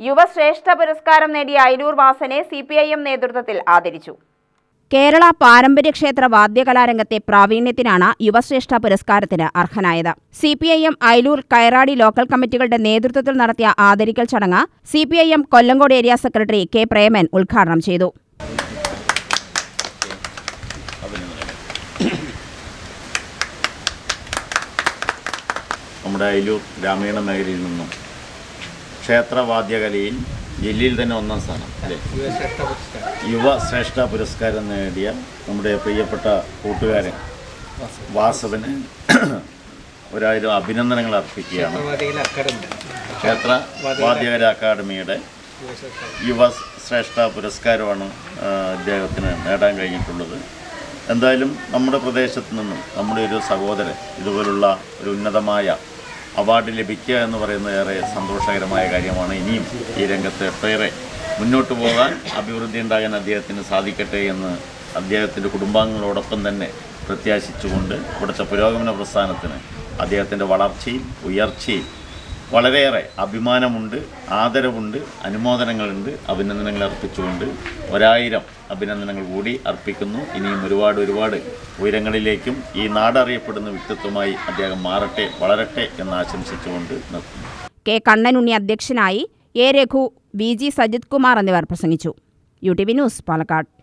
യുവശ്രേഷ്ഠ പുരസ്കാരം നേടിയ അയിലൂർ വാസനെ സി പി ഐ എം നേതൃത്വത്തിൽ ആദരിച്ചു. കേരള പാരമ്പര്യക്ഷേത്ര വാദ്യകലാരംഗത്തെ പ്രാവീണ്യത്തിനാണ് യുവശ്രേഷ്ഠ പുരസ്കാരത്തിന് അർഹനായത്. C P I M Ayalur Kayaradi local കമ്മിറ്റികളുടെ നേതൃത്വത്തിൽ നടത്തിയ ആദരിക്കൽ ചടങ്ങ് C P I M Kollengode area secretary K Preman ഉദ്ഘാടനം ചെയ്തു. നമ്മുടെ അയലൂർ ഗ്രാമീണ മേഖലയിൽ നിന്നും ക്ഷേത്രവാദ്യകലയിൽ ജില്ലയിൽ തന്നെ ഒന്നാം സ്ഥാനം അല്ലേ? യുവ ശ്രേഷ്ഠ പുരസ്കാരം നേടിയ നമ്മുടെ പ്രിയപ്പെട്ട കൂട്ടുകാരൻ വാസവന് ഒരായിരം അഭിനന്ദനങ്ങൾ അർപ്പിക്കുകയാണ്. ക്ഷേത്ര വാദ്യകല അക്കാദമിയുടെ യുവ ശ്രേഷ്ഠ പുരസ്കാരമാണ് അദ്ദേഹത്തിന് നേടാൻ കഴിഞ്ഞിട്ടുള്ളത്. എന്തായാലും നമ്മുടെ പ്രദേശത്ത് നിന്നും നമ്മുടെ ഒരു സഹോദരൻ ഇതുപോലുള്ള ഒരു ഉന്നതമായ അവാർഡ് ലഭിക്കുക എന്ന് പറയുന്നത് ഏറെ സന്തോഷകരമായ കാര്യമാണ്. ഇനിയും ഈ രംഗത്ത് ഒട്ടേറെ മുന്നോട്ട് പോകാൻ അഭിവൃദ്ധി ഉണ്ടാകാൻ അദ്ദേഹത്തിന് സാധിക്കട്ടെ എന്ന് അദ്ദേഹത്തിന്റെ കുടുംബാംഗങ്ങളോടൊപ്പം തന്നെ പ്രത്യാശിച്ചുകൊണ്ട് ഇവിടുത്തെ പുരോഗമന പ്രസ്ഥാനത്തിന് അദ്ദേഹത്തിന്റെ വളർച്ചയും ഉയർച്ചയും വളരെയേറെ അഭിമാനമുണ്ട് ആദരവുണ്ട് അനുമോദനങ്ങളുണ്ട് അഭിനന്ദനങ്ങൾ അർപ്പിച്ചുകൊണ്ട് ഒരായിരം അഭിനന്ദനങ്ങൾ കൂടി അർപ്പിക്കുന്നു. ഇനിയും ഒരുപാട് ഒരുപാട് ഉയരങ്ങളിലേക്കും ഈ നാടറിയപ്പെടുന്ന വ്യക്തിത്വമായി അദ്ദേഹം മാറട്ടെ വളരട്ടെ എന്ന് ആശംസിച്ചുകൊണ്ട് നിർത്തുന്നു. കെ. കണ്ണനുണ്ണി അധ്യക്ഷനായി A. Raghu V. G. Sajith Kumar എന്നിവർ പ്രസംഗിച്ചു. U T V news Palakkad.